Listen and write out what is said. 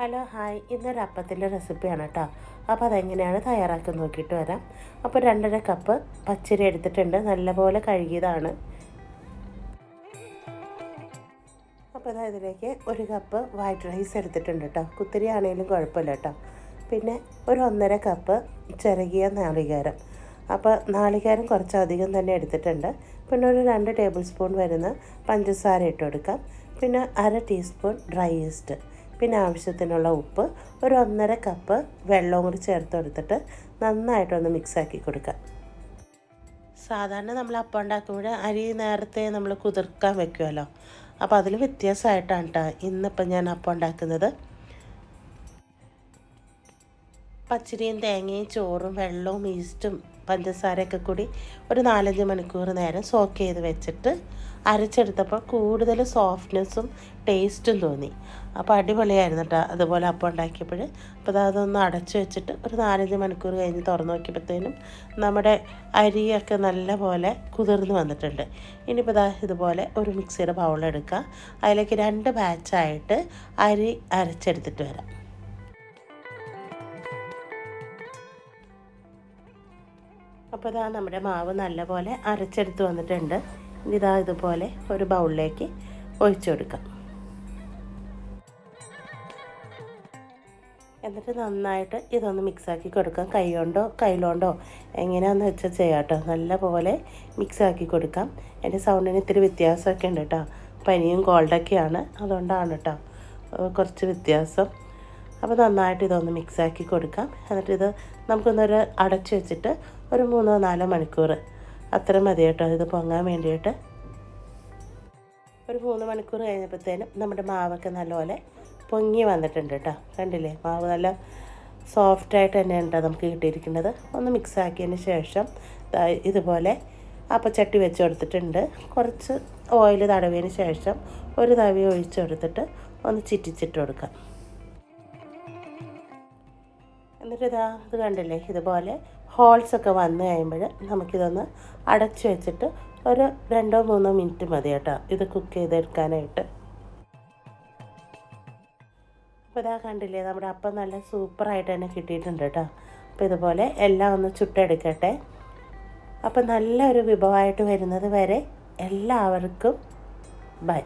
Hello hi. ഇന്നൊരു അപ്പത്തിന്റെ റെസിപ്പിയാണ് കേട്ടോ. അപ്പോൾ അതെങ്ങനെയാണ് തയ്യാറാക്കി നോക്കിയിട്ട് വരാം. അപ്പോൾ രണ്ടര കപ്പ് പച്ചരി എടുത്തിട്ടുണ്ട്. നല്ലപോലെ കഴുകിയതാണ്. അപ്പോൾ അതാ ഇതിലേക്ക് ഒരു കപ്പ് വൈറ്റ് റൈസ് എടുത്തിട്ടുണ്ട് കേട്ടോ. കുത്തിരി ആണെങ്കിലും കുഴപ്പമില്ല കേട്ടോ. പിന്നെ ഒരു ഒന്നര കപ്പ് ചിരകിയ നാളികേരം. അപ്പോൾ നാളികേരം കുറച്ചധികം തന്നെ എടുത്തിട്ടുണ്ട്. പിന്നെ ഒരു രണ്ട് ടേബിൾ സ്പൂൺ വരുന്ന പഞ്ചസാര ഇട്ട് കൊടുക്കാം. പിന്നെ അര ടീസ്പൂൺ ഡ്രൈ ഈസ്റ്റ്. പിന്നെ ആവശ്യത്തിനുള്ള ഉപ്പ് ഒരു ഒന്നര കപ്പ് വെള്ളവും കൂടി ചേർത്ത് കൊടുത്തിട്ട് നന്നായിട്ടൊന്ന് മിക്സാക്കി കൊടുക്കുക. സാധാരണ നമ്മൾ അപ്പം ഉണ്ടാക്കുമ്പോൾ അരി നേരത്തെ നമ്മൾ കുതിർക്കാൻ വെക്കുമല്ലോ. അപ്പോൾ അതിൽ വ്യത്യാസമായിട്ടാണ് കേട്ടോ ഇന്നിപ്പം ഞാൻ അപ്പം ഉണ്ടാക്കുന്നത് പച്ചരിയും തേങ്ങയും ചോറും വെള്ളവും ഈസ്റ്റും പഞ്ചസാരയൊക്കെ കൂടി ഒരു നാലഞ്ച് മണിക്കൂർ നേരം സോക്ക് ചെയ്ത് വെച്ചിട്ട് അരച്ചെടുത്തപ്പോൾ കൂടുതൽ സോഫ്റ്റ്നെസ്സും ടേസ്റ്റും തോന്നി. അപ്പോൾ അടിപൊളിയായിരുന്നു കേട്ടോ അതുപോലെ അപ്പം ഉണ്ടാക്കിയപ്പോൾ അപ്പോൾ അതൊന്ന് അടച്ചു വെച്ചിട്ട് ഒരു നാലഞ്ച് മണിക്കൂർ കഴിഞ്ഞ് തുറന്നു നോക്കിയപ്പോഴത്തേനും നമ്മുടെ അരിയൊക്കെ നല്ല പോലെ കുതിർന്ന് വന്നിട്ടുണ്ട്. ഇനിയിപ്പോൾ ഇതാ ഇതുപോലെ ഒരു മിക്സിയുടെ ബൗളെടുക്കുക അതിലേക്ക് രണ്ട് ബാച്ചായിട്ട് അരി അരച്ചെടുത്തിട്ട് വരാം. അപ്പോൾ ഇതാ നമ്മുടെ മാവ് നല്ലപോലെ അരച്ചെടുത്ത് വന്നിട്ടുണ്ട്. ഇതാ ഇതുപോലെ ഒരു ബൗളിലേക്ക് ഒഴിച്ചു കൊടുക്കാം. എന്നിട്ട് നന്നായിട്ട് ഇതൊന്ന് മിക്സാക്കി കൊടുക്കാം. കൈ കൊണ്ടോ കയ്യിലോണ്ടോ എങ്ങനെയാണെന്ന് വെച്ചാൽ ചെയ്യാം കേട്ടോ നല്ല പോലെ മിക്സാക്കി കൊടുക്കാം. എന്റെ സൗണ്ടിന് ഇത്തിരി വ്യത്യാസമൊക്കെ ഉണ്ട് കേട്ടോ. പനിയും കോൾഡൊക്കെയാണ് അതുകൊണ്ടാണ് കേട്ടോ. കുറച്ച് വ്യത്യാസം. അപ്പോൾ നന്നായിട്ട് ഇതൊന്ന് മിക്സാക്കി കൊടുക്കാം. എന്നിട്ട് ഇത് നമുക്കൊന്നൊരു അടച്ചു വെച്ചിട്ട് ഒരു മൂന്നോ നാലോ മണിക്കൂർ അത്ര മതി കേട്ടോ. ഇത് പൊങ്ങാൻ വേണ്ടിയിട്ട്. ഒരു മൂന്ന് മണിക്കൂർ കഴിഞ്ഞപ്പോഴത്തേനും നമ്മുടെ മാവൊക്കെ നല്ലപോലെ പൊങ്ങി വന്നിട്ടുണ്ട് കേട്ടോ. കണ്ടില്ലേ? മാവ് നല്ല സോഫ്റ്റായിട്ട് തന്നെയാണ് കേട്ടോ നമുക്ക് കിട്ടിയിരിക്കുന്നത്. ഒന്ന് മിക്സാക്കിയതിന് ശേഷം ഇതുപോലെ അപ്പച്ചട്ടി വെച്ച് കൊടുത്തിട്ടുണ്ട്. കുറച്ച് ഓയിൽ തടവിയതിന് ശേഷം ഒരു തവി ഒഴിച്ച് കൊടുത്തിട്ട് ഒന്ന് ചിറ്റിച്ചിട്ട് കൊടുക്കാം. എന്നിട്ട് ഇതാ ഇത് കണ്ടില്ലേ? ഇതുപോലെ ഹോൾസ് ഒക്കെ വന്നു കഴിയുമ്പോൾ നമുക്കിതൊന്ന് അടച്ചു വെച്ചിട്ട് ഒരു രണ്ടോ മൂന്നോ മിനിറ്റ് മതി കേട്ടോ. ഇത് കുക്ക് ചെയ്തെടുക്കാനായിട്ട്. അപ്പോൾ ഇതാ കണ്ടില്ലേ? നമ്മുടെ അപ്പം നല്ല സൂപ്പറായിട്ട് തന്നെ കിട്ടിയിട്ടുണ്ട് കേട്ടോ. അപ്പോൾ ഇതുപോലെ എല്ലാം ഒന്ന് ചുട്ടെടുക്കട്ടെ. അപ്പം നല്ലൊരു വിഭവമായിട്ട് വരുന്നത് വരെ എല്ലാവർക്കും ബൈ.